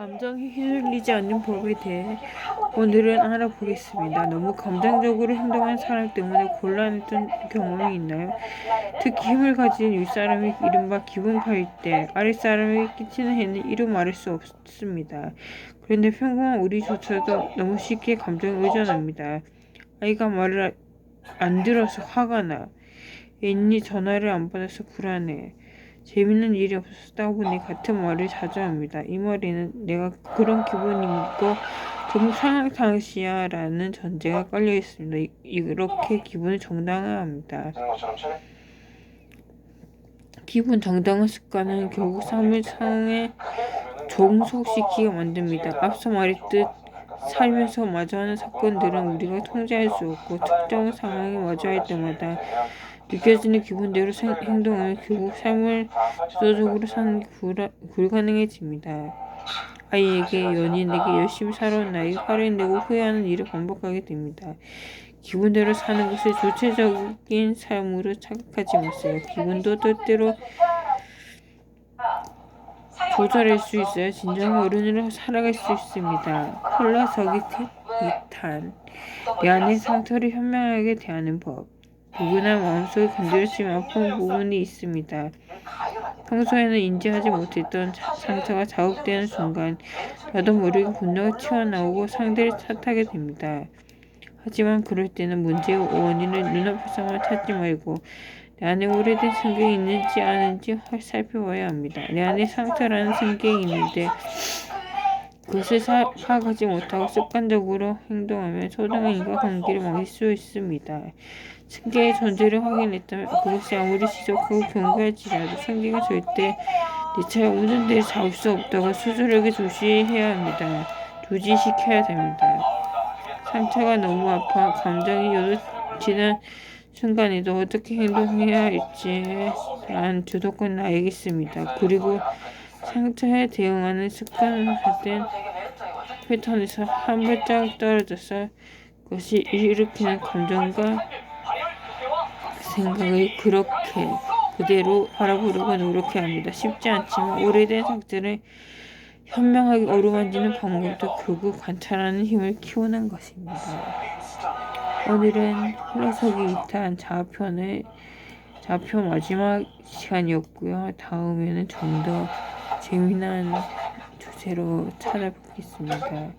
감정에 휘둘리지 않는 법에 대해 오늘은 알아보겠습니다. 너무 감정적으로 행동한 사람 때문에 곤란했던 경험이 있나요? 특히 힘을 가진 윗사람이 이른바 기분 파일 때 아랫사람에게 끼치는 해는 이루 말할 수 없습니다. 그런데 평범한 우리조차도 너무 쉽게 감정에 의존합니다. 아이가 말을 안 들어서 화가 나. 애인이 전화를 안 받아서 불안해. 재밌는 일이 없어서 싸우니 같은 말을 자주 합니다. 이 말에는 내가 그런 기분이고 전부 상황 탓이야 라는 전제가 깔려 있습니다. 이- 이렇게 기분을 정당화합니다. 기분 정당화 습관은 결국 삶을 상황에 종속시키게 만듭니다. 앞서 말했듯 살면서 마주하는 사건들은 우리가 통제할 수 없고 특정 상황에 마주할 때마다 느껴지는 기분대로 생- 행동하면 결국 삶을 주도적으로 사는 게 불가, 불가능해집니다. 아이에게 연인에게 열심히 살아온 나이 화를 내고 후회하는 일을 반복하게 됩니다. 기분대로 사는 것을 주체적인 삶으로 착각하지 마세요. 기분도 때때로 조절할 수 있어야 진정 어른으로 살아갈 수 있습니다. 홀라서기 이탄 내 안의 상처를 현명하게 대하는 법 누구나 마음속에 있는 아픈 부분이 있습니다. 평소에는 인지하지 못했던 자- 상처가 자극되는 순간 나도 모르게 분노가 튀어나오고 상대를 탓하게 됩니다. 하지만 그럴 때는 문제의 원인을 눈앞에서만 찾지 말고 내 안에 오래된 성경이 있는지 아는지 확 살펴봐야 합니다. 내 안에 상처라는 성경이 있는데 그것을 사- 파악하지 못하고 습관적으로 행동하면 소중한 인과관계를 망칠 수 있습니다. 승계의 존재를 확인했다면 그것이 아무리 지적하고 경고할지라도 승계가 절대 내 차에 운전대를 잡을 수 없다고 스스로에게 조시해야 합니다. 조지시켜야 됩니다. 상처가 너무 아파 감정이 요동치는 순간에도 어떻게 행동해야 할지 란 주도권 있습니다. 그리고 상처에 대응하는 습관화된 패턴에서 한 발짝 떨어져서 그것이 일으키는 감정과 생각을 그렇게 그대로 바라보려고 노력해야 합니다. 쉽지 않지만 오래된 상처를 현명하게 어루만지는 방법도 결국 관찰하는 힘을 키우는 것입니다. 오늘은 홀라서기 2탄 자편의 자편 마지막 시간이었고요. 다음에는 좀 더 재미난 주제로 찾아뵙겠습니다.